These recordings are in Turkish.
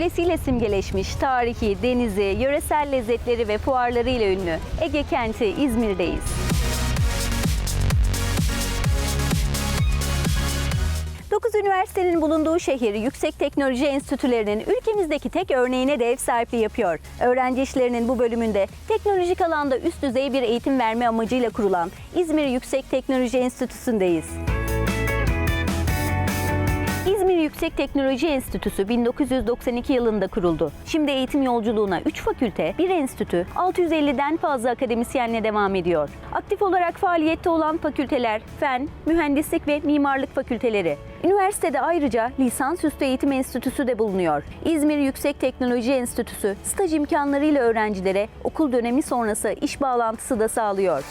Saat Kulesi ile simgeleşmiş tarihi, denizi, yöresel lezzetleri ve fuarlarıyla ünlü Ege kenti İzmir'deyiz. Dokuz üniversitenin bulunduğu şehir, yüksek teknoloji enstitülerinin ülkemizdeki tek örneğine de ev sahipliği yapıyor. Öğrenci işlerinin bu bölümünde teknolojik alanda üst düzey bir eğitim verme amacıyla kurulan İzmir Yüksek Teknoloji Enstitüsü'ndeyiz. İzmir Yüksek Teknoloji Enstitüsü 1992 yılında kuruldu. Şimdi eğitim yolculuğuna 3 fakülte, 1 enstitü, 650'den fazla akademisyenle devam ediyor. Aktif olarak faaliyette olan fakülteler, fen, mühendislik ve mimarlık fakülteleri. Üniversitede ayrıca lisansüstü eğitim enstitüsü de bulunuyor. İzmir Yüksek Teknoloji Enstitüsü staj imkanlarıyla öğrencilere okul dönemi sonrası iş bağlantısı da sağlıyor.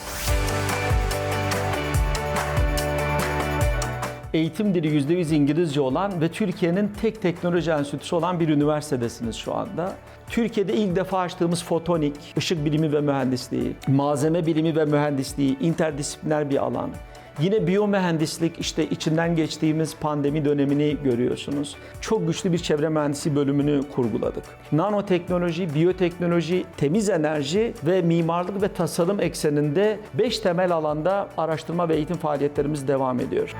Eğitim dili %100 İngilizce olan ve Türkiye'nin tek teknoloji enstitüsü olan bir üniversitedesiniz şu anda. Türkiye'de ilk defa açtığımız fotonik, ışık bilimi ve mühendisliği, malzeme bilimi ve mühendisliği, interdisipliner bir alan. Yine biyomühendislik işte içinden geçtiğimiz pandemi dönemini görüyorsunuz. Çok güçlü bir çevre mühendisi bölümünü kurguladık. Nanoteknoloji, biyoteknoloji, temiz enerji ve mimarlık ve tasarım ekseninde 5 temel alanda araştırma ve eğitim faaliyetlerimiz devam ediyor.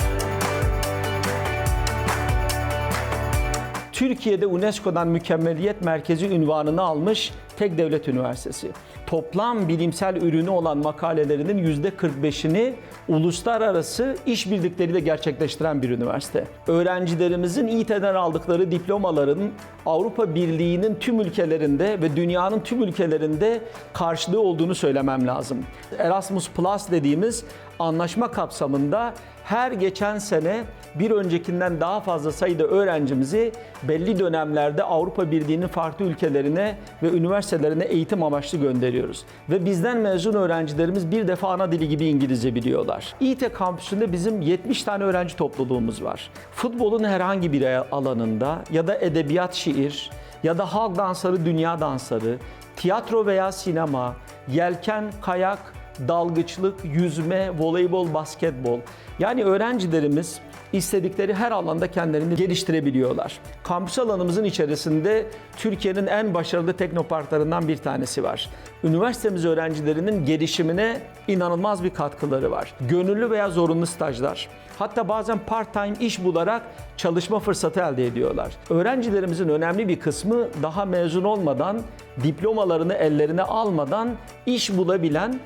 Türkiye'de UNESCO'dan mükemmeliyet merkezi ünvanını almış tek devlet üniversitesi. Toplam bilimsel ürünü olan makalelerinin %45'ini uluslararası işbirlikleriyle gerçekleştiren bir üniversite. Öğrencilerimizin İİT'den aldıkları diplomaların Avrupa Birliği'nin tüm ülkelerinde ve dünyanın tüm ülkelerinde karşılığı olduğunu söylemem lazım. Erasmus Plus dediğimiz anlaşma kapsamında her geçen sene bir öncekinden daha fazla sayıda öğrencimizi belli dönemlerde Avrupa Birliği'nin farklı ülkelerine ve üniversitelerine eğitim amaçlı gönderiyoruz. Ve bizden mezun öğrencilerimiz bir defa ana dili gibi İngilizce biliyorlar. İİTE kampüsünde bizim 70 tane öğrenci topluluğumuz var. Futbolun herhangi bir alanında ya da edebiyat, şiir ya da halk dansları, dünya dansları, tiyatro veya sinema, yelken, kayak, dalgıçlık, yüzme, voleybol, basketbol. Yani öğrencilerimiz istedikleri her alanda kendilerini geliştirebiliyorlar. Kampüs alanımızın içerisinde Türkiye'nin en başarılı teknoparklarından bir tanesi var. Üniversitemiz öğrencilerinin gelişimine inanılmaz bir katkıları var. Gönüllü veya zorunlu stajlar, hatta bazen part-time iş bularak çalışma fırsatı elde ediyorlar. Öğrencilerimizin önemli bir kısmı daha mezun olmadan, diplomalarını ellerine almadan iş bulabilen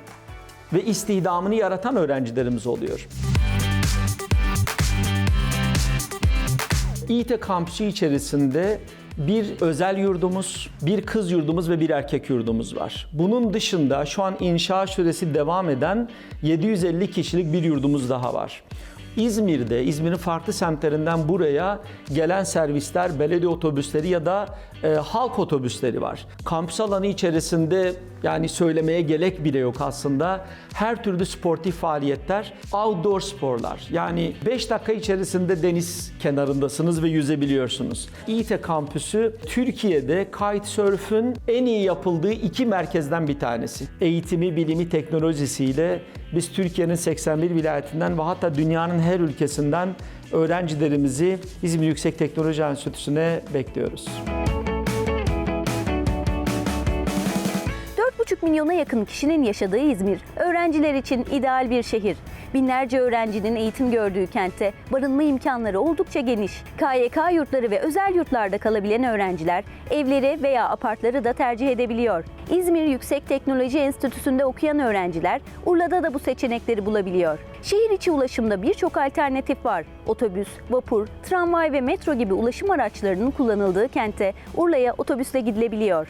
ve istihdamını yaratan öğrencilerimiz oluyor. İİTE kampüsü içerisinde bir özel yurdumuz, bir kız yurdumuz ve bir erkek yurdumuz var. Bunun dışında şu an inşa süresi devam eden 750 kişilik bir yurdumuz daha var. İzmir'de, İzmir'in farklı semtlerinden buraya gelen servisler, belediye otobüsleri ya da e, halk otobüsleri var. Kampüs alanı içerisinde yani söylemeye gerek bile yok aslında. Her türlü sportif faaliyetler, outdoor sporlar. Yani 5 dakika içerisinde deniz kenarındasınız ve yüzebiliyorsunuz. İİTE kampüsü Türkiye'de kitesurf'ün en iyi yapıldığı iki merkezden bir tanesi. Eğitimi, bilimi, teknolojisiyle biz Türkiye'nin 81 vilayetinden ve hatta dünyanın her ülkesinden öğrencilerimizi İzmir Yüksek Teknoloji Enstitüsü'ne bekliyoruz. 4,5 milyona yakın kişinin yaşadığı İzmir, öğrenciler için ideal bir şehir. Binlerce öğrencinin eğitim gördüğü kentte barınma imkanları oldukça geniş. KYK yurtları ve özel yurtlarda kalabilen öğrenciler evleri veya apartları da tercih edebiliyor. İzmir Yüksek Teknoloji Enstitüsü'nde okuyan öğrenciler Urla'da da bu seçenekleri bulabiliyor. Şehir içi ulaşımda birçok alternatif var. Otobüs, vapur, tramvay ve metro gibi ulaşım araçlarının kullanıldığı kente Urla'ya otobüsle gidilebiliyor.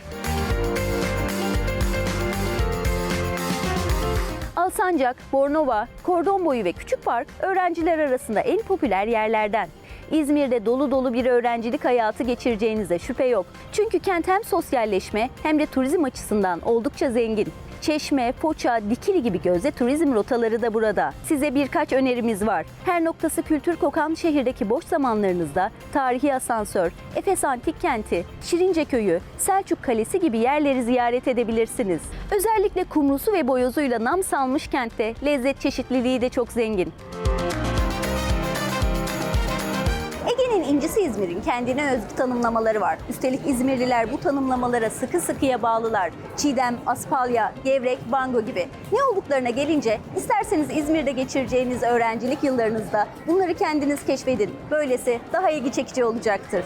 Alsancak, Bornova, Kordonboyu ve Küçük Park öğrenciler arasında en popüler yerlerden. İzmir'de dolu dolu bir öğrencilik hayatı geçireceğinize şüphe yok. Çünkü kent hem sosyalleşme hem de turizm açısından oldukça zengin. Çeşme, Foça, Dikili gibi gözde turizm rotaları da burada. Size birkaç önerimiz var. Her noktası kültür kokan şehirdeki boş zamanlarınızda tarihi asansör, Efes Antik Kenti, Şirince Köyü, Selçuk Kalesi gibi yerleri ziyaret edebilirsiniz. Özellikle kumrusu ve boyozuyla nam salmış kentte lezzet çeşitliliği de çok zengin. İncisi İzmir'in kendine özgü tanımlamaları var. Üstelik İzmirliler bu tanımlamalara sıkı sıkıya bağlılar. Çiğdem, Aspalya, Gevrek, Bango gibi. Ne olduklarına gelince isterseniz İzmir'de geçireceğiniz öğrencilik yıllarınızda bunları kendiniz keşfedin. Böylesi daha ilgi çekici olacaktır.